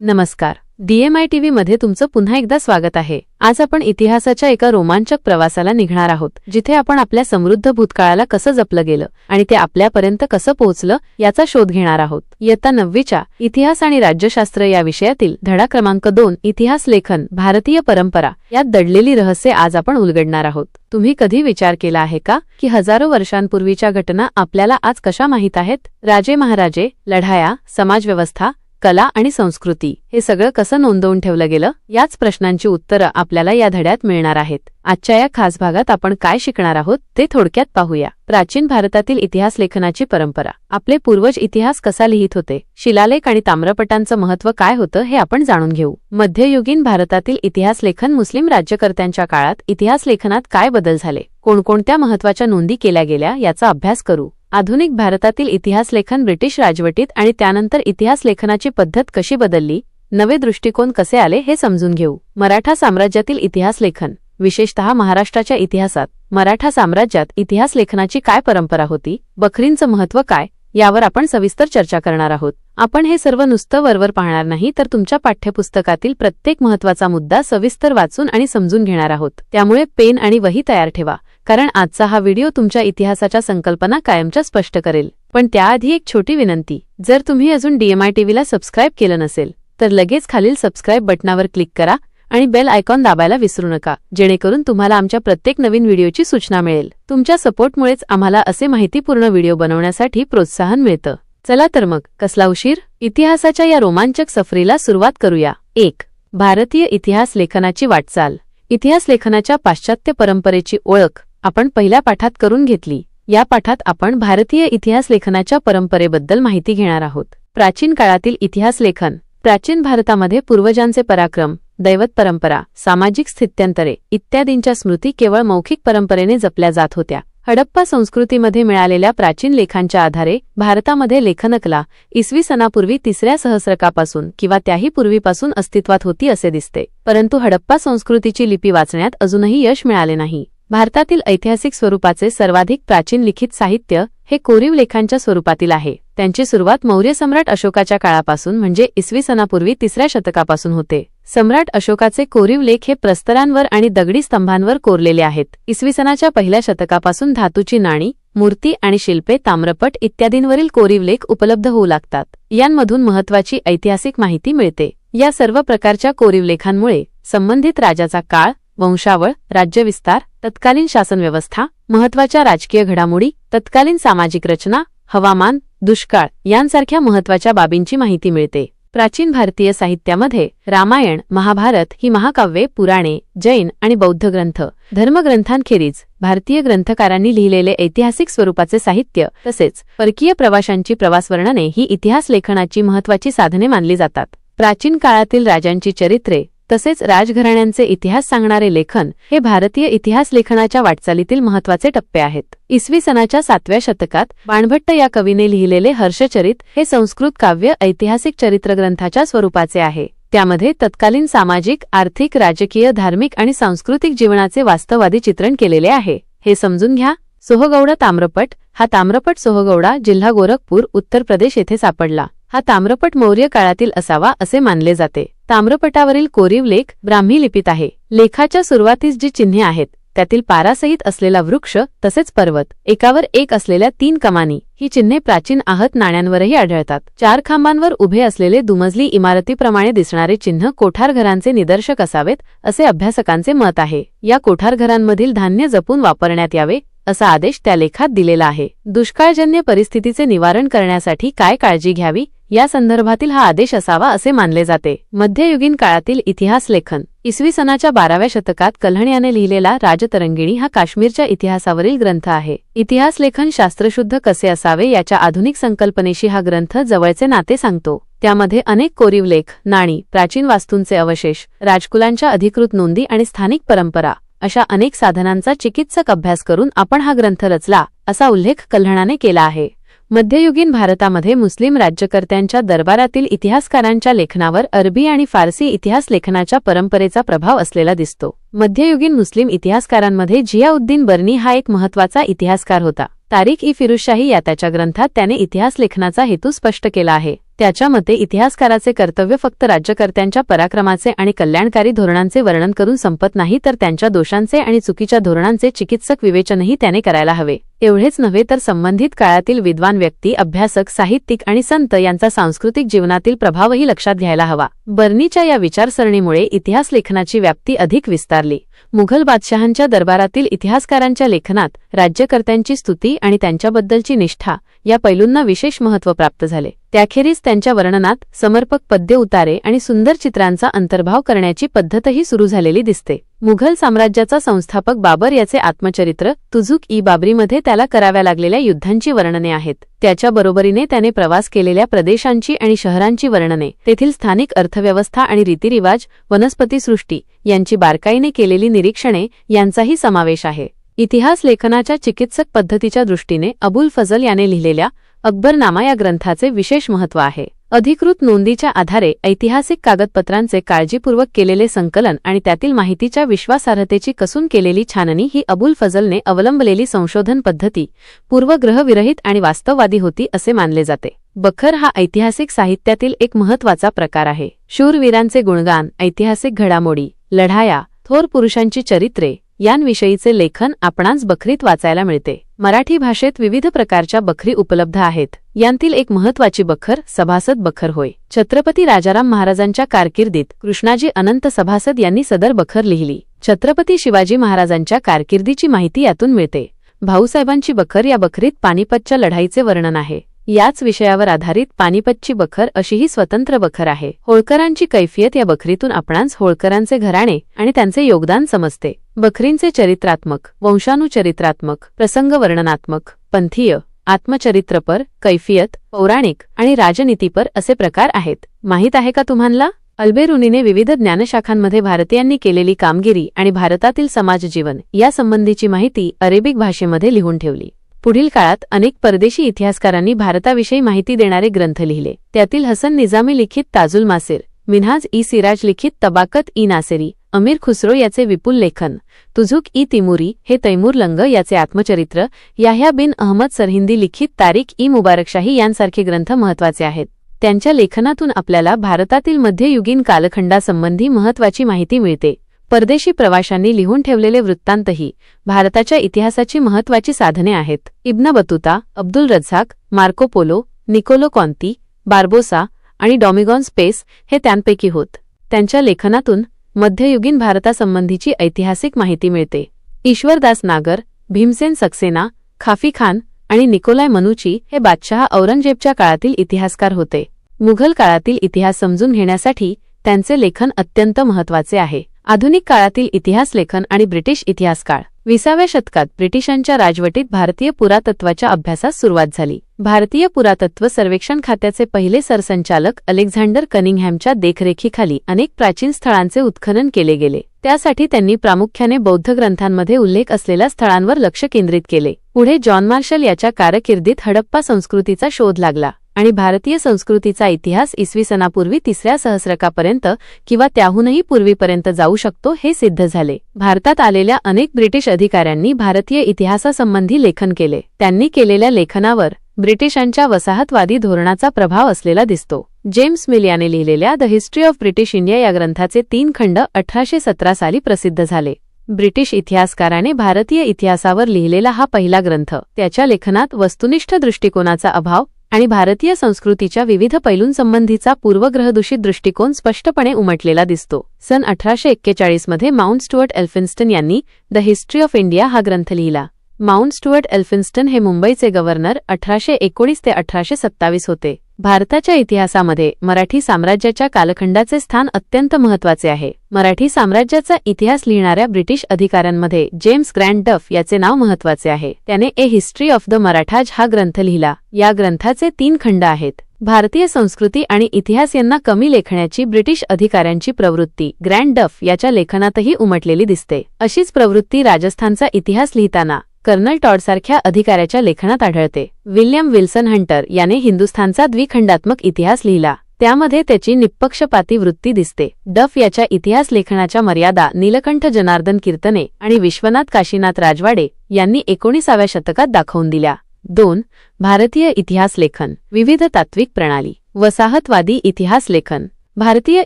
नमस्कार. डीएमआय टीव्ही मध्ये तुमचं पुन्हा एकदा स्वागत आहे. आज आपण इतिहासाच्या एका रोमांचक प्रवासाला निघणार आहोत जिथे आपण आपल्या समृद्ध भूतकाळाला कसं जपलं गेलं आणि ते आपल्यापर्यंत कसं पोहोचलं याचा शोध घेणार आहोत. इयत्ता नववीच्या इतिहास आणि राज्यशास्त्र या विषयातील धडा क्रमांक दोन इतिहास लेखन भारतीय परंपरा यात दडलेली रहस्य आज आपण उलगडणार आहोत. तुम्ही कधी विचार केला आहे का की हजारो वर्षांपूर्वीच्या घटना आपल्याला आज कशा माहीत आहेत? राजे महाराजे लढाया समाजव्यवस्था कला आणि संस्कृती हे सगळं कसं नोंदवून ठेवलं गेलं याच प्रश्नांची उत्तरं आपल्याला या धड्यात मिळणार आहेत. आजच्या या खास भागात आपण काय शिकणार आहोत ते थोडक्यात पाहूया. प्राचीन भारतातील इतिहास लेखनाची परंपरा. आपले पूर्वज इतिहास कसा लिहित होते शिलालेख आणि ताम्रपटांचं महत्त्व काय होतं हे आपण जाणून घेऊ. मध्ययुगीन भारतातील इतिहास लेखन मुस्लिम राज्यकर्त्यांच्या काळात इतिहास लेखनात काय बदल झाले कोणकोणत्या महत्त्वाच्या नोंदी केल्या गेल्या याचा अभ्यास करू. आधुनिक भारतातील इतिहास लेखन ब्रिटिश राजवटीत आणि त्यानंतर इतिहास लेखनाची पद्धत कशी बदलली नवे दृष्टिकोन कसे आले हे समजून घेऊ. मराठा साम्राज्यातील इतिहास लेखन विशेषतः महाराष्ट्राच्या इतिहासात. मराठा साम्राज्यात इतिहास लेखनाची काय परंपरा होती बखरींचं महत्त्व काय यावर आपण सविस्तर चर्चा करणार आहोत. आपण हे सर्व नुसतं वरवर पाहणार नाही तर तुमच्या पाठ्यपुस्तकातील प्रत्येक महत्त्वाचा मुद्दा सविस्तर वाचून आणि समजून घेणार आहोत. त्यामुळे पेन आणि वही तयार ठेवा कारण आजचा हा व्हिडिओ तुमच्या इतिहासाच्या संकल्पना कायमच्या स्पष्ट करेल. पण त्याआधी एक छोटी विनंती जर तुम्ही अजून डीएमआय टीव्हीला सबस्क्राईब केलं नसेल तर लगेच खालील सबस्क्राईब बटनावर क्लिक करा आणि बेल आयकॉन दाबायला विसरू नका. जेणेकरून तुम्हाला आमच्या प्रत्येक नवीन व्हिडिओची सूचना मिळेल. तुमच्या सपोर्टमुळेच आम्हाला असे माहितीपूर्ण व्हिडिओ बनवण्यासाठी प्रोत्साहन मिळतं. चला तर मग कसला उशीर? इतिहासाच्या या रोमांचक सफरीला सुरुवात करूया. एक भारतीय इतिहास लेखनाची वाटचाल. इतिहास लेखनाच्या पाश्चात्य परंपरेची ओळख आपण पहिल्या पाठात करून घेतली. या पाठात आपण भारतीय इतिहास लेखनाच्या परंपरेबद्दल माहिती घेणार आहोत. प्राचीन काळातील इतिहास लेखन प्राचीन भारतामध्ये पूर्वजांचे पराक्रम दैवत परंपरा सामाजिक स्थित्यंतरे इत्यादींच्या स्मृती केवळ मौखिक परंपरेने जपल्या जात होत्या. हडप्पा संस्कृतीमध्ये मिळालेल्या प्राचीन लेखांच्या आधारे भारतामध्ये लेखनकला इसवी सणापूर्वी तिसऱ्या सहस्रकापासून किंवा त्याही पूर्वीपासून अस्तित्वात होती असे दिसते. परंतु हडप्पा संस्कृतीची लिपी वाचण्यात अजूनही यश मिळाले नाही. भारतातील ऐतिहासिक स्वरूपाचे सर्वाधिक प्राचीन लिखित साहित्य हे कोरीव लेखांच्या स्वरूपातील आहे. त्यांची सुरुवात मौर्य सम्राट अशोकाच्या काळापासून म्हणजे इसवी सणापूर्वी तिसऱ्या शतकापासून होते. सम्राट अशोकाचे कोरीव लेख हे प्रस्तरांवर आणि दगडी स्तंभांवर कोरलेले आहेत. इसवी सनाच्या पहिल्या शतकापासून धातूची नाणी मूर्ती आणि शिल्पे ताम्रपट इत्यादींवरील कोरीव लेख उपलब्ध होऊ लागतात. यांमधून महत्वाची ऐतिहासिक माहिती मिळते. या सर्व प्रकारच्या कोरीव लेखांमुळे संबंधित राजाचा काळ वंशावळ राज्यविस्तार तत्कालीन शासनव्यवस्था महत्त्वाच्या राजकीय घडामोडी तत्कालीन सामाजिक रचना हवामान दुष्काळ यांसारख्या महत्त्वाच्या बाबींची माहिती मिळते. प्राचीन भारतीय साहित्यामध्ये रामायण महाभारत ही महाकाव्ये पुराणे जैन आणि बौद्ध ग्रंथ धर्मग्रंथांखेरीज भारतीय ग्रंथकारांनी लिहिलेले ऐतिहासिक स्वरूपाचे साहित्य तसेच परकीय प्रवाशांची प्रवासवर्णने ही इतिहास लेखनाची महत्वाची साधने मानली जातात. प्राचीन काळातील राजांची चरित्रे तसेच राजघराण्यांचे इतिहास सांगणारे लेखन हे भारतीय इतिहास लेखनाच्या वाटचालीतील महत्त्वाचे टप्पे आहेत. इसवी सणाच्या सातव्या शतकात बाणभट्ट या कवीने लिहिलेले हर्षचरित हे संस्कृत काव्य ऐतिहासिक चरित्रग्रंथाच्या स्वरूपाचे आहे. त्यामध्ये तत्कालीन सामाजिक आर्थिक राजकीय धार्मिक आणि सांस्कृतिक जीवनाचे वास्तववादी चित्रण केलेले आहे. हे समजून घ्या सोहगौडा ताम्रपट हा ताम्रपट सोहगौडा जिल्हा गोरखपूर उत्तर प्रदेश येथे सापडला. हा ताम्रपट मौर्य काळातील असावा असे मानले जाते. ताम्रपटावरील कोरीव लेख ब्राह्मी लिपीत आहे. लेखाच्या सुरुवातीस जी चिन्हे आहेत त्यातील पारासहित असलेला वृक्ष तसेच पर्वत एकावर एक असलेल्या तीन कमानी ही चिन्हे प्राचीन आहत नाण्यांवरही आढळतात. चार खांबांवर उभे असलेले दुमजली इमारतीप्रमाणे दिसणारे चिन्ह कोठार घरांचे निदर्शक असावेत असे अभ्यासकांचे मत आहे. या कोठार घरांमधील धान्य जपून वापरण्यात यावे असा आदेश त्या लेखात दिलेला आहे. दुष्काळजन्य परिस्थितीचे निवारण करण्यासाठी काय काळजी घ्यावी? या संदर्भातील हा आदेश असावा असे मानले जाते. मध्ययुगीन काळातील इतिहास लेखन. इसवी सणाच्या बाराव्या शतकात कल्हण याने लिहिलेला राजतरंगिणी हा काश्मीरच्या इतिहासावरील ग्रंथ आहे. इतिहास लेखन शास्त्रशुद्ध कसे असावे याच्या आधुनिक संकल्पनेशी हा ग्रंथ जवळचे नाते सांगतो. त्यामध्ये अनेक कोरीव लेख नाणी प्राचीन वास्तूंचे अवशेष राजकुलांच्या अधिकृत नोंदी आणि स्थानिक परंपरा अशा अनेक साधनांचा चिकित्सक अभ्यास करून आपण हा ग्रंथ रचला असा उल्लेख कल्हणाने केला आहे. मध्ययुगीन भारतामध्ये मुस्लिम राज्यकर्त्यांच्या दरबारातील इतिहासकारांच्या लेखनावर अरबी आणि फारसी इतिहास लेखनाच्या परंपरेचा प्रभाव असलेला दिसतो. मध्ययुगीन मुस्लिम इतिहासकारांमध्ये जियाउद्दीन बर्नी हा एक महत्त्वाचा इतिहासकार होता. तारीख ई फिरुजशाही या त्याच्या ग्रंथात त्याने इतिहास लेखनाचा हेतू स्पष्ट केला आहे. त्याच्या मते इतिहासकाराचे कर्तव्य फक्त राज्यकर्त्यांच्या पराक्रमाचे आणि कल्याणकारी धोरणांचे वर्णन करून संपत नाही तर त्यांच्या दोषांचे आणि चुकीच्या धोरणांचे चिकित्सक विवेचनही त्याने करायला हवे. एवढेच नव्हे तर संबंधित काळातील विद्वान व्यक्ती अभ्यासक साहित्यिक आणि संत यांचा सांस्कृतिक जीवनातील प्रभावही लक्षात घ्यायला हवा. बर्नीच्या या विचारसरणीमुळे इतिहास लेखनाची व्याप्ती अधिक विस्तारली. मुघल बादशहांच्या दरबारातील इतिहासकारांच्या लेखनात राज्यकर्त्यांची स्तुती आणि त्यांच्याबद्दलची निष्ठा या पैलूंना विशेष महत्त्व प्राप्त झाले. त्याखेरीज त्यांच्या वर्णनात समर्पक पद्य उतारे आणि सुंदर चित्रांचा अंतर्भाव करण्याची पद्धतही सुरू झालेली दिसते. मुघल साम्राज्याचा संस्थापक बाबर याचे आत्मचरित्र तुझुक ई बाबरीमध्ये त्याला कराव्या लागलेल्या युद्धांची वर्णने आहेत. त्याच्या बरोबरीने त्याने प्रवास केलेल्या प्रदेशांची आणि शहरांची वर्णने तेथील स्थानिक अर्थव्यवस्था आणि रीतिरिवाज वनस्पतीसृष्टी यांची बारकाईने केलेली निरीक्षणे यांचाही समावेश आहे. इतिहास लेखनाच्या चिकित्सक पद्धतीच्या दृष्टीने अबुल फजल याने लिहिलेल्या अकबरनामा या ग्रंथाचे विशेष महत्त्व आहे. अधिकृत नोंदीच्या आधारे ऐतिहासिक कागदपत्रांचे काळजीपूर्वक केलेले संकलन आणि त्यातील माहितीच्या विश्वासार्हतेची कसून केलेली छाननी ही अबुल फजलने अवलंबलेली संशोधन पद्धती पूर्वग्रहविरहित आणि वास्तववादी होती असे मानले जाते. बखर हा ऐतिहासिक साहित्यातील एक महत्त्वाचा प्रकार आहे. शूरवीरांचे गुणगान ऐतिहासिक घडामोडी लढाया थोर पुरुषांची चरित्रे यांविषयीचे लेखन आपणास बखरीत वाचायला मिळते. मराठी भाषेत विविध प्रकारच्या बखरी उपलब्ध आहेत. यांतील एक महत्वाची बखर सभासद बखर होय. छत्रपती राजाराम महाराजांच्या कारकिर्दीत कृष्णाजी अनंत सभासद यांनी सदर बखर लिहिली. छत्रपती शिवाजी महाराजांच्या कारकिर्दीची माहिती यातून मिळते. भाऊसाहेबांची बखर या बखरीत पानिपतच्या लढाईचे वर्णन आहे. याच विषयावर आधारित पानिपतची बखर अशीही स्वतंत्र बखर आहे. होळकरांची कैफियत या बखरीतून आपणास होळकरांचे घराणे आणि त्यांचे योगदान समजते. बखरींचे चरित्रात्मक वंशानुचरित्रात्मक प्रसंग वर्णनात्मक पंथीय आत्मचरित्रपर कैफियत पौराणिक आणि राजनीतीपर असे प्रकार आहेत. माहीत आहे का तुम्हाला? अल्बेरुनीने विविध ज्ञानशाखांमध्ये भारतीयांनी केलेली कामगिरी आणि भारतातील समाजजीवन यासंबंधीची माहिती अरेबिक भाषेमध्ये लिहून ठेवली. पुढील काळात अनेक परदेशी इतिहासकारांनी भारताविषयी माहिती देणारे ग्रंथ लिहिले. त्यातील हसन निजामी लिखित ताजुल मासिर मिन्हाज ई सिराज लिखित तबाकत ई नासेरी अमीर खुसरो याचे विपुल लेखन तुझुक ई तिमुरी हे तैमूर लंग याचे आत्मचरित्र याह्या बिन अहमद सरहिंदी लिखित तारीख ई मुबारकशाही यांसारखे ग्रंथ महत्त्वाचे आहेत. त्यांच्या लेखनातून आपल्याला भारतातील मध्ययुगीन कालखंडासंबंधी महत्वाची माहिती मिळते. परदेशी प्रवाशांनी लिहून ठेवलेले वृत्तांतही भारताच्या इतिहासाची महत्वाची साधने आहेत. Ibn Battuta Abdul Razzaq Marco Polo Niccolo Conti Barbosa आणि डॉमिगॉन स्पेस हे त्यांपैकी होत. त्यांच्या लेखनातून मध्ययुगीन भारतासंबंधीची ऐतिहासिक माहिती मिळते. ईश्वरदास नागर भीमसेन सक्सेना खाफी खान आणि निकोलाय मनुची हे बादशहा औरंगजेबच्या काळातील इतिहासकार होते. मुघल काळातील इतिहास समजून घेण्यासाठी त्यांचे लेखन अत्यंत महत्त्वाचे आहे. आधुनिक काळातील इतिहास लेखन आणि ब्रिटिश इतिहासकाळ विसाव्या शतकात ब्रिटिशांच्या राजवटीत भारतीय पुरातत्वाच्या अभ्यासास सुरुवात झाली. भारतीय पुरातत्व सर्वेक्षण खात्याचे पहिले सरसंचालक अलेक्झांडर कनिंगहॅमच्या देखरेखीखाली अनेक प्राचीन स्थळांचे उत्खनन केले गेले. त्यासाठी त्यांनी प्रामुख्याने बौद्ध ग्रंथांमध्ये उल्लेख असलेल्या स्थळांवर लक्ष केंद्रित केले. पुढे जॉन मार्शल याच्या कारकिर्दीत हडप्पा संस्कृतीचा शोध लागला. आणि भारतीय संस्कृतीचा इतिहास इसवी सनापूर्वी तिसऱ्या सहस्रकापर्यंत किंवा त्याहूनही पूर्वीपर्यंत जाऊ शकतो हे सिद्ध झाले. भारतात आलेल्या अनेक ब्रिटिश अधिकाऱ्यांनी भारतीय इतिहासासंबंधी लेखन केले. त्यांनी केलेल्या लेखनावर ब्रिटिशांच्या वसाहतवादी धोरणाचा प्रभाव असलेला दिसतो. जेम्स मिल याने लिहिलेल्या the history of British India या ग्रंथाचे तीन खंड अठराशे सतरा साली प्रसिद्ध झाले. ब्रिटिश इतिहासकाराने भारतीय इतिहासावर लिहिलेला हा पहिला ग्रंथ. त्याच्या लेखनात वस्तुनिष्ठ दृष्टिकोनाचा अभाव आणि भारतीय संस्कृतीच्या विविध पैलूंसंबंधीचा पूर्वग्रहदूषित दृष्टिकोन स्पष्टपणे उमटलेला दिसतो. सन अठराशे एक्केचाळीसमध्ये माउंट स्टुअर्ट एल्फिन्स्टन यांनी द हिस्ट्री ऑफ इंडिया हा ग्रंथ लिहिला. माउंट स्टुअर्ट एल्फिन्स्टन हे मुंबईचे गव्हर्नर अठराशे एकोणीस ते अठराशे सत्तावीस होते. भारताच्या इतिहासामध्ये मराठी साम्राज्याच्या कालखंडाचे स्थान अत्यंत महत्त्वाचे आहे. मराठी साम्राज्याचा इतिहास लिहिणाऱ्या ब्रिटिश अधिकाऱ्यांमध्ये जेम्स ग्रँड डफ याचे नाव महत्त्वाचे आहे. त्याने a history of the Marathas हा ग्रंथ लिहिला. या ग्रंथाचे तीन खंड आहेत. भारतीय संस्कृती आणि इतिहास यांना कमी लेखण्याची ब्रिटिश अधिकाऱ्यांची प्रवृत्ती ग्रँड डफ याच्या लेखनातही उमटलेली दिसते. अशीच प्रवृत्ती राजस्थानचा इतिहास लिहिताना कर्नल टॉडसारख्या अधिकाऱ्याच्या लेखनात आढळते. विल्यम विल्सन हंटर याने हिंदुस्थानचा द्विखंडात्मक इतिहास लिहिला. त्यामध्ये त्याची निपक्षपाती वृत्ती दिसते. डफ याच्या इतिहास लेखनाच्या मर्यादा नीलकंठ जनार्दन कीर्तने आणि विश्वनाथ काशीनाथ राजवाडे यांनी एकोणीसाव्या शतकात दाखवून दिल्या. दोन भारतीय इतिहास लेखन. विविध तात्विक प्रणाली. वसाहतवादी इतिहास लेखन. भारतीय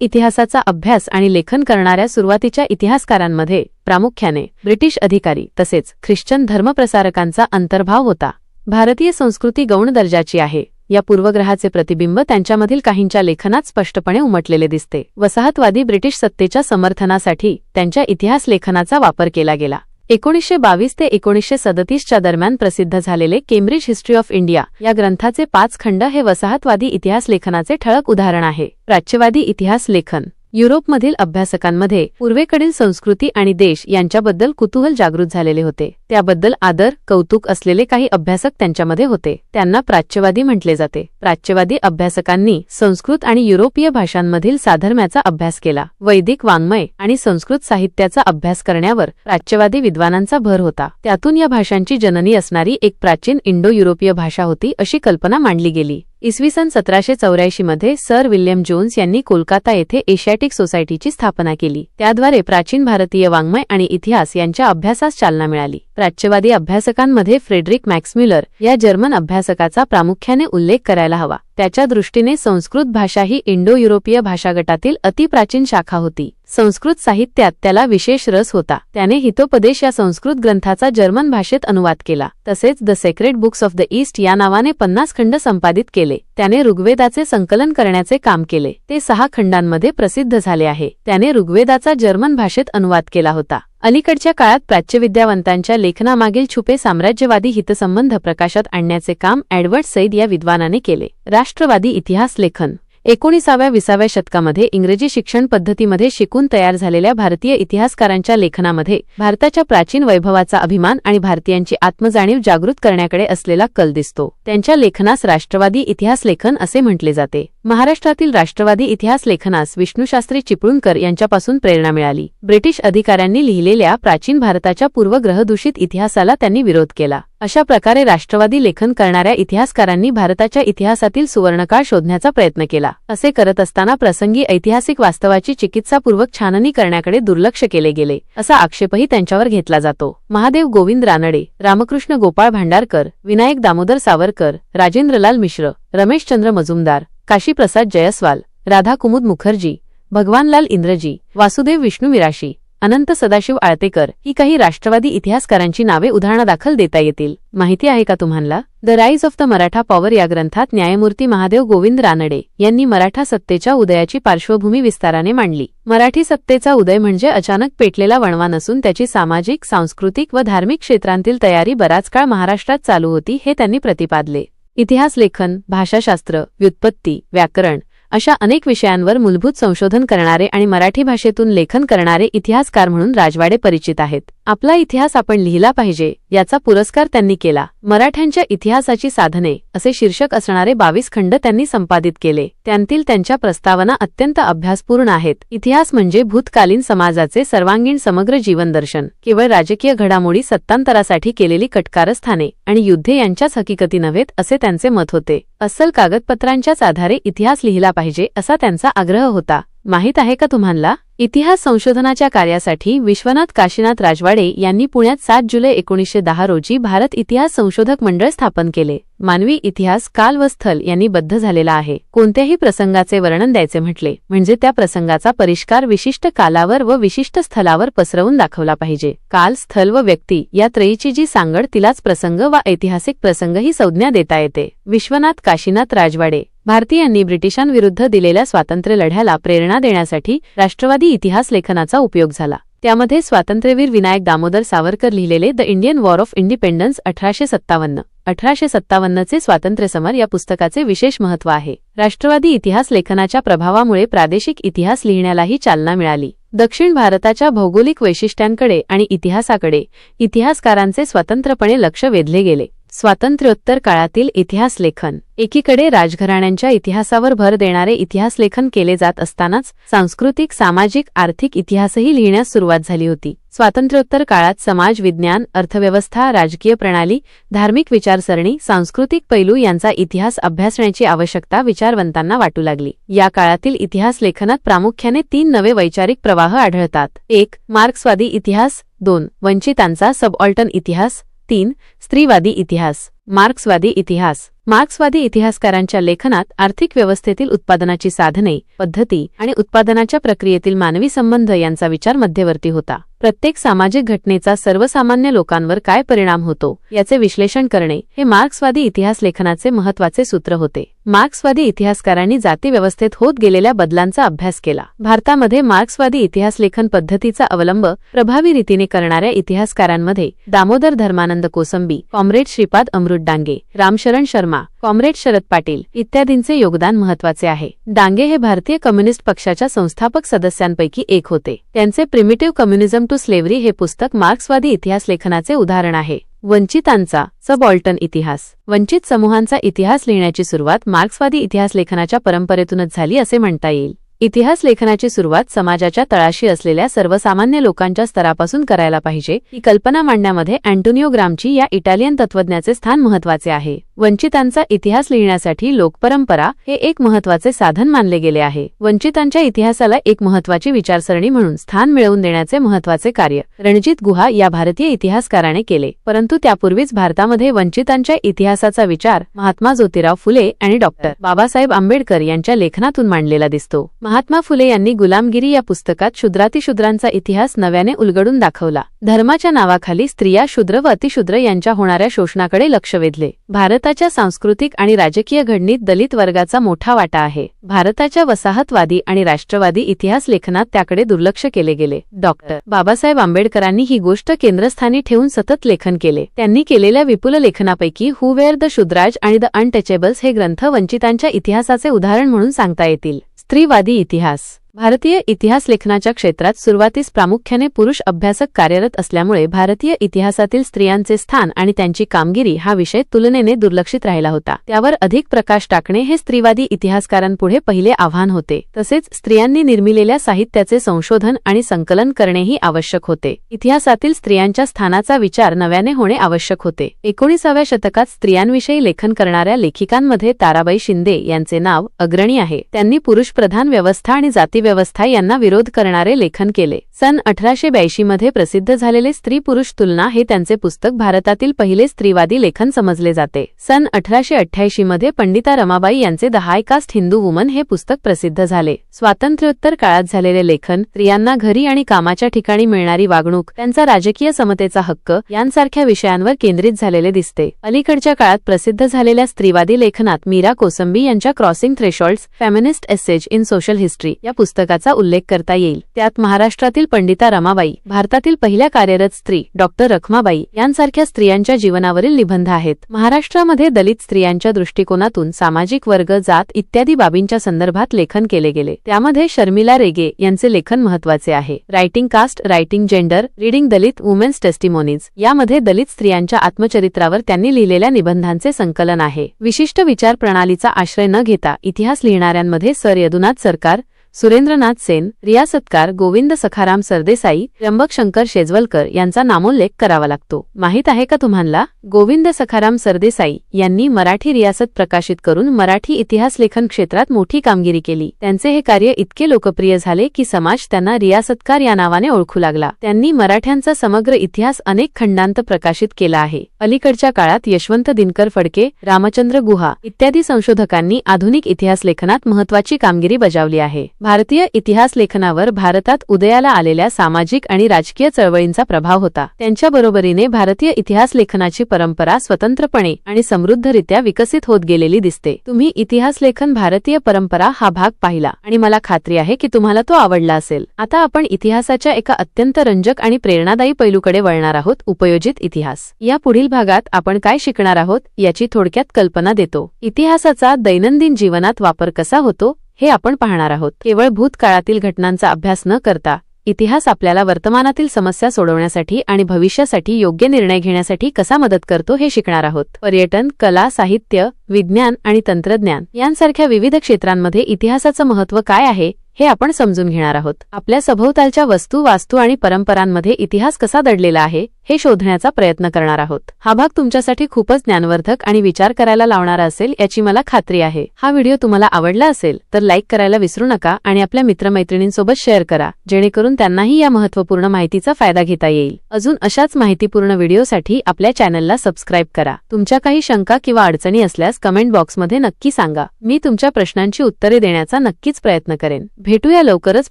इतिहासाचा अभ्यास आणि लेखन करणाऱ्या सुरुवातीच्या इतिहासकारांमध्ये प्रामुख्याने ब्रिटिश अधिकारी तसेच ख्रिश्चन धर्मप्रसारकांचा अंतर्भाव होता. भारतीय संस्कृती गौण दर्जाची आहे. या पूर्वग्रहाचे प्रतिबिंब त्यांच्यामधील काहींच्या लेखनात स्पष्टपणे उमटलेले दिसते. वसाहतवादी ब्रिटिश सत्तेच्या समर्थनासाठी त्यांच्या इतिहास लेखनाचा वापर केला गेला. एकोणीसशे बावीस ते एकोणीसशे सदतीसच्या दरम्यान प्रसिद्ध झालेले केम्ब्रिज हिस्ट्री ऑफ इंडिया या ग्रंथाचे पाच खंड हे वसाहतवादी इतिहास लेखनाचे ठळक उदाहरण आहे. प्राच्यवादी इतिहास लेखन युरोपमधील अभ्यासकांमध्ये पूर्वेकडील संस्कृती आणि देश यांच्याबद्दल कुतूहल जागृत झालेले होते. त्याबद्दल आदर कौतुक असलेले काही अभ्यासक त्यांच्यामध्ये होते. त्यांना प्राच्यवादी म्हटले जाते. प्राच्यवादी अभ्यासकांनी संस्कृत आणि युरोपीय भाषांमधील साधर्म्याचा अभ्यास केला. वैदिक वाङ्मय आणि संस्कृत साहित्याचा अभ्यास करण्यावर प्राच्यवादी विद्वानांचा भर होता. त्यातून या भाषांची जननी असणारी एक प्राचीन इंडो युरोपीय भाषा होती अशी कल्पना मांडली गेली. इसवी सन सतराशे चौऱ्याऐंशी मध्ये सर विल्यम जोन्स यांनी कोलकाता येथे एशियाटिक सोसायटीची स्थापना केली. त्याद्वारे प्राचीन भारतीय वाङ्मय आणि इतिहास यांच्या अभ्यासास चालना मिळाली. प्राच्यवादी अभ्यासकांमध्ये फ्रेडरिक मॅक्सम्युलर या जर्मन अभ्यासकाचा प्रामुख्याने उल्लेख करायला हवा. त्याच्या दृष्टीने संस्कृत भाषा ही इंडो युरोपीय भाषागटातील अतिप्राचीन शाखा होती. संस्कृत साहित्यात त्याला विशेष रस होता. त्याने हितोपदेश या संस्कृत ग्रंथाचा जर्मन भाषेत अनुवाद केला. तसेच the sacred books of the East या नावाने पन्नास खंड संपादित केले. त्याने ऋग्वेदाचे संकलन करण्याचे काम केले. ते सहा खंडांमध्ये प्रसिद्ध झाले आहे. त्याने ऋग्वेदाचा जर्मन भाषेत अनुवाद केला होता. अलीकडच्या काळात प्राच्यविद्यावंतांच्या लेखनामागील छुपे साम्राज्यवादी हितसंबंध प्रकाशात आणण्याचे काम एडवर्ड सईद या विद्वानाने केले. राष्ट्रवादी इतिहास लेखन एकोणीसाव्या विसाव्या शतकामध्ये इंग्रजी शिक्षण पद्धतीमध्ये शिकून तयार झालेल्या भारतीय इतिहासकारांच्या लेखनामध्ये भारताच्या प्राचीन वैभवाचा अभिमान आणि भारतीयांची आत्मजाणीव जागृत करण्याकडे असलेला कल दिसतो. त्यांच्या लेखनास राष्ट्रवादी इतिहास लेखन असे म्हटले जाते. महाराष्ट्रातील राष्ट्रवादी इतिहास लेखनास विष्णूशास्त्री चिपळूणकर यांच्यापासून प्रेरणा मिळाली. ब्रिटिश अधिकाऱ्यांनी लिहिलेल्या प्राचीन भारताच्या पूर्वग्रहदूषित इतिहासाला त्यांनी विरोध केला. अशा प्रकारे राष्ट्रवादी लेखन करणाऱ्या इतिहासकारांनी भारताच्या इतिहासातील सुवर्णकाळ शोधण्याचा प्रयत्न केला. असे करत असताना प्रसंगी ऐतिहासिक वास्तवाची चिकित्सापूर्वक छाननी करण्याकडे दुर्लक्ष केले गेले असा आक्षेपही त्यांच्यावर घेतला जातो. महादेव गोविंद रानडे रामकृष्ण गोपाळ भांडारकर विनायक दामोदर सावरकर राजेंद्रलाल मिश्र रमेशचंद्र मजुमदार काशीप्रसाद जयस्वाल राधा कुमुद मुखर्जी भगवानलाल इंद्रजी वासुदेव विष्णू मिराशी अनंत सदाशिव आळतेकर ही काही राष्ट्रवादी इतिहासकारांची नावे उदाहरणादाखल देता येतील. माहिती आहे का तुम्हाला? The rise of the Maratha power या ग्रंथात न्यायमूर्ती महादेव गोविंद रानडे यांनी मराठा सत्तेच्या उदयाची पार्श्वभूमी विस्ताराने मांडली. मराठी सत्तेचा उदय म्हणजे अचानक पेटलेला वणवा नसून त्याची सामाजिक सांस्कृतिक व धार्मिक क्षेत्रांतील तयारी बराच काळ महाराष्ट्रात चालू होती हे त्यांनी प्रतिपादले. इतिहास लेखन भाषाशास्त्र व्युत्पत्ती व्याकरण अशा अनेक विषयांवर मूलभूत संशोधन करणारे आणि मराठी भाषेतून लेखन करणारे इतिहासकार म्हणून राजवाडे परिचित आहेत. आपला इतिहास आपण लिहिला पाहिजे याचा पुरस्कार त्यांनी केला. मराठ्यांच्या इतिहासाची साधने असे शीर्षक असणारे बावीस खंड त्यांनी संपादित केले. त्यांतील त्यांच्या प्रस्तावना अत्यंत अभ्यासपूर्ण आहेत. इतिहास म्हणजे भूतकालीन समाजाचे सर्वांगीण समग्र जीवनदर्शन. केवळ राजकीय घडामोडी सत्तांतरासाठी केलेली कटकारस्थाने आणि युद्धे यांच्याच हकीकती नव्हेत असे त्यांचे मत होते. अस्सल कागदपत्रांच्याच आधारे इतिहास लिहिला पाहिजे असा त्यांचा आग्रह होता. माहीत आहे का तुम्हाला? इतिहास संशोधनाच्या कार्यासाठी विश्वनाथ काशीनाथ राजवाडे यांनी पुण्यात सात जुलै एकोणीसशे दहा रोजी भारत इतिहास संशोधक मंडळ स्थापन केले. मानवी इतिहास काल व स्थल यांनी बद्ध झालेला आहे. कोणत्याही प्रसंगाचे वर्णन द्यायचे म्हटले म्हणजे त्या प्रसंगाचा परिष्कार विशिष्ट कालावर व विशिष्ट स्थलावर पसरवून दाखवला पाहिजे. काल स्थल व व्यक्ती या त्रयीची जी सांगड तिलाच प्रसंग वा ऐतिहासिक प्रसंग ही संज्ञा देता येते. विश्वनाथ काशीनाथ राजवाडे भारतीयांनी ब्रिटिशांविरुद्ध दिलेल्या स्वातंत्र्य लढ्याला प्रेरणा देण्यासाठी राष्ट्रवादी इतिहास लेखनाचा उपयोग झाला. त्यामध्ये स्वातंत्र्यवीर विनायक दामोदर सावरकर लिहिलेले the Indian war of independence अठराशे सत्तावन्न. अठराशे सत्तावन्नचे स्वातंत्र्यसमर या पुस्तकाचे विशेष महत्त्व आहे. राष्ट्रवादी इतिहास लेखनाच्या प्रभावामुळे प्रादेशिक इतिहास लिहिण्यालाही चालना मिळाली. दक्षिण भारताच्या भौगोलिक वैशिष्ट्यांकडे आणि इतिहासाकडे इतिहासकारांचे स्वतंत्रपणे लक्ष वेधले गेले. स्वातंत्र्योत्तर काळातील इतिहास लेखन. एकीकडे राजघराण्यांच्या इतिहासावर भर देणारे इतिहास लेखन केले जात असतानाच सांस्कृतिक सामाजिक आर्थिक इतिहासही लिहिण्यास सुरुवात झाली होती. स्वातंत्र्योत्तर काळात समाज विज्ञान अर्थव्यवस्था राजकीय प्रणाली धार्मिक विचारसरणी सांस्कृतिक पैलू यांचा इतिहास अभ्यासण्याची आवश्यकता विचारवंतांना वाटू लागली. या काळातील इतिहास लेखनात प्रामुख्याने तीन नवे वैचारिक प्रवाह आढळतात. एक मार्क्सवादी इतिहास. दोन वंचितांचा सबऑल्टन इतिहास. तीन स्त्रीवादी इतिहास. मार्क्सवादी इतिहास. मार्क्सवादी इतिहासकारांच्या लेखनात आर्थिक व्यवस्थेतील उत्पादनाची साधने पद्धती आणि उत्पादनाच्या प्रक्रियेतील मानवी संबंध यांचा विचार मध्यवर्ती होता. प्रत्येक सामाजिक घटनेचा सर्वसामान्य लोकांवर काय परिणाम होतो याचे विश्लेषण करणे हे मार्क्सवादी इतिहास लेखनाचे महत्त्वाचे सूत्र होते. मार्क्सवादी इतिहासकारांनी जाती व्यवस्थेत होत गेलेल्या बदलांचा अभ्यास केला. भारतामध्ये मार्क्सवादी इतिहास लेखन पद्धतीचा अवलंब प्रभावी रीतीने करणाऱ्या इतिहासकारांमध्ये दामोदर धर्मानंद कोसंबी कॉम्रेड श्रीपाद अमृत डांगे रामशरण शर्मा कॉम्रेड शरद पाटील इत्यादींचे योगदान महत्त्वाचे आहे. डांगे हे भारतीय कम्युनिस्ट पक्षाच्या संस्थापक सदस्यांपैकी एक होते. त्यांचे प्रिमिटिव्ह कम्युनिझम टू स्लेव्हरी हे पुस्तक मार्क्सवादी इतिहास लेखनाचे उदाहरण आहे. वंचितांचा सबॉल्टन इतिहास. वंचित समूहांचा इतिहास लिहिण्याची सुरुवात मार्क्सवादी इतिहास लेखनाच्या परंपरेतूनच झाली असे म्हणता येईल. इतिहास लेखनाची सुरुवात समाजाच्या तळाशी असलेल्या सर्वसामान्य लोकांच्या स्तरापासून करायला पाहिजे. ही कल्पना मांडण्यामध्ये अँटोनिओ ग्रामची या इटालियन तत्वज्ञाचे स्थान महत्त्वाचे आहे. वंचितांचा इतिहास लिहिण्यासाठी लोकपरंपरा हे एक महत्त्वाचे साधन मानले गेले आहे. वंचितांच्या इतिहासाला एक महत्वाची विचारसरणी म्हणून स्थान मिळवून देण्याचे महत्त्वाचे कार्य रणजित गुहा या भारतीय इतिहासकाराने केले. परंतु त्यापूर्वीच भारतामध्ये वंचितांच्या इतिहासाचा विचार महात्मा ज्योतिराव फुले आणि डॉक्टर बाबासाहेब आंबेडकर यांच्या लेखनातून मांडलेला दिसतो. महात्मा फुले यांनी गुलामगिरी या पुस्तकात शुद्रातिशूद्रांचा इतिहास नव्याने उलगडून दाखवला. धर्माच्या नावाखाली स्त्रिया शूद्र व अतिशूद्र यांच्या होणाऱ्या शोषणाकडे लक्ष वेधले. भारताच्या सांस्कृतिक आणि राजकीय घडणीत दलित वर्गाचा मोठा वाटा आहे. भारताच्या वसाहतवादी आणि राष्ट्रवादी इतिहास लेखनात त्याकडे दुर्लक्ष केले गेले. डॉक्टर बाबासाहेब आंबेडकरांनी ही गोष्ट केंद्रस्थानी ठेवून सतत लेखन केले. त्यांनी केलेल्या विपुल लेखनापैकी हु वेअर द शुद्राज आणि द अनटचेबल्स हे ग्रंथ वंचितांच्या इतिहासाचे उदाहरण म्हणून सांगता येतील. स्त्रीवादी इतिहास. भारतीय इतिहास लेखनाच्या क्षेत्रात सुरुवातीस प्रामुख्याने पुरुष अभ्यासक कार्यरत असल्यामुळे भारतीय इतिहासातील स्त्रियांचे स्थान आणि त्यांची कामगिरी हा विषय तुलनेने दुर्लक्षित राहिला होता. त्यावर अधिक प्रकाश टाकणे हे स्त्रीवादी इतिहासकारांपुढे पहिले आव्हान होते. तसेच स्त्रियांनी निर्मिलेल्या साहित्याचे संशोधन आणि संकलन करणेही आवश्यक होते. इतिहासातील स्त्रियांच्या स्थानाचा विचार नव्याने होणे आवश्यक होते. एकोणीसाव्या शतकात स्त्रियांविषयी लेखन करणाऱ्या लेखिकांमध्ये ताराबाई शिंदे यांचे नाव अग्रणी आहे. त्यांनी पुरुषप्रधान व्यवस्था आणि जाती व्यवस्था यांना विरोध करणारे लेखन केले. सन अठराशे ब्याऐंशी मध्ये प्रसिद्ध झालेले स्त्री पुरुष तुलना हे त्यांचे पुस्तक भारतातील पहिले स्त्रीवादी लेखन समजले जाते. सन अठराशे अठ्ठ्याऐंशी मध्ये पंडिता रमाबाई यांचे the high caste Hindu woman हे पुस्तक प्रसिद्ध झाले. स्वातंत्र्योत्तर काळात झालेले लेखन स्त्रियांना घरी आणि कामाच्या ठिकाणी मिळणारी वागणूक त्यांचा राजकीय समतेचा हक्क यांसारख्या विषयांवर केंद्रित झालेले दिसते. अलीकडच्या काळात प्रसिद्ध झालेल्या स्त्रीवादी लेखनात मीरा कोसंबी यांच्या crossing thresholds feminist essays in social history या पुस्तकाचा उल्लेख करता येईल. त्यात महाराष्ट्रातील पंडिता रमाबाई भारतातील पहिल्या कार्यरत स्त्री डॉक्टर रखमाबाई यांसारख्या स्त्रियांच्या जीवनावरील निबंध आहेत. महाराष्ट्रामध्ये दलित स्त्रियांच्या दृष्टिकोनातून सामाजिक वर्ग जात इत्यादी बाबींच्या संदर्भात लेखन केले गेले. त्यामध्ये शर्मिला रेगे यांचे लेखन महत्त्वाचे आहे. Writing caste writing gender reading Dalit women's testimonies यामध्ये दलित स्त्रियांच्या आत्मचरित्रावर त्यांनी लिहिलेल्या निबंधांचे संकलन आहे. विशिष्ट विचार प्रणालीचा आश्रय न घेता इतिहास लिहिणाऱ्यांमध्ये सर यदुनाथ सरकार सुरेंद्रनाथ सेन रियासतकार गोविंद सखाराम सरदेसाई त्र्यंबक शंकर शेजवलकर यांचा नामोल्लेख करावा लागतो. माहीत आहे का तुम्हाला? गोविंद सखाराम सरदेसाई यांनी मराठी रियासत प्रकाशित करून मराठी इतिहास लेखन क्षेत्रात मोठी कामगिरी केली. त्यांचे हे कार्य इतके लोकप्रिय झाले की समाज त्यांना रियासतकार या नावाने ओळखू लागला. त्यांनी मराठ्यांचा समग्र इतिहास अनेक खंडांत प्रकाशित केला आहे. अलीकडच्या काळात यशवंत दिनकर फडके रामचंद्र गुहा इत्यादी संशोधकांनी आधुनिक इतिहास लेखनात महत्वाची कामगिरी बजावली आहे. भारतीय इतिहास लेखनावर भारतात उदयाला आलेल्या सामाजिक आणि राजकीय चळवळींचा प्रभाव होता. त्यांच्या बरोबरीने भारतीय इतिहास लेखनाची परंपरा स्वतंत्रपणे आणि समृद्धरित्या विकसित होत गेलेली दिसते. तुम्ही इतिहास लेखन भारतीय परंपरा हा भाग पाहिला आणि मला खात्री आहे की तुम्हाला तो आवडला असेल. आता आपण इतिहासाच्या एका अत्यंत रंजक आणि प्रेरणादायी पैलूकडे वळणार आहोत उपयोजित इतिहास. या पुढील भागात आपण काय शिकणार आहोत याची थोडक्यात कल्पना देतो. इतिहासाचा दैनंदिन जीवनात वापर कसा होतो? हे आपण पाहणार आहोत. केवळ भूतकाळातील घटनांचा अभ्यास न करता इतिहास आपल्याला वर्तमानातील समस्या सोडवण्यासाठी आणि भविष्यासाठी योग्य निर्णय घेण्यासाठी कसा मदत करतो हे शिकणार आहोत. पर्यटन कला साहित्य विज्ञान आणि तंत्रज्ञान यांसारख्या विविध क्षेत्रांमध्ये इतिहासाचं महत्त्व काय आहे हे आपण समजून घेणार आहोत. आपल्या सभोवतालच्या वस्तू वास्तू आणि परंपरांमध्ये इतिहास कसा दडलेला आहे हे शोधण्याचा प्रयत्न करणार आहोत. हा भाग तुमच्यासाठी खूपच ज्ञानवर्धक आणि विचार करायला लावणारा असेल याची मला खात्री आहे. हा व्हिडिओ तुम्हाला आवडला असेल तर लाईक करायला विसरू नका आणि आपल्या मित्रमैत्रिणींसोबत शेअर करा जेणेकरून त्यांनाही या महत्त्वपूर्ण माहितीचा फायदा घेता येईल. अजून अशाच माहितीपूर्ण व्हिडिओसाठी आपल्या चॅनलला सबस्क्राईब करा. तुमच्या काही शंका किंवा अडचणी असल्यास कमेंट बॉक्समध्ये नक्की सांगा. मी तुमच्या प्रश्नांची उत्तरे देण्याचा नक्कीच प्रयत्न करेन. भेटूया लवकरच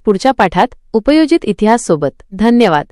पुढच्या पाठात उपयोजित इतिहास सोबत धन्यवाद.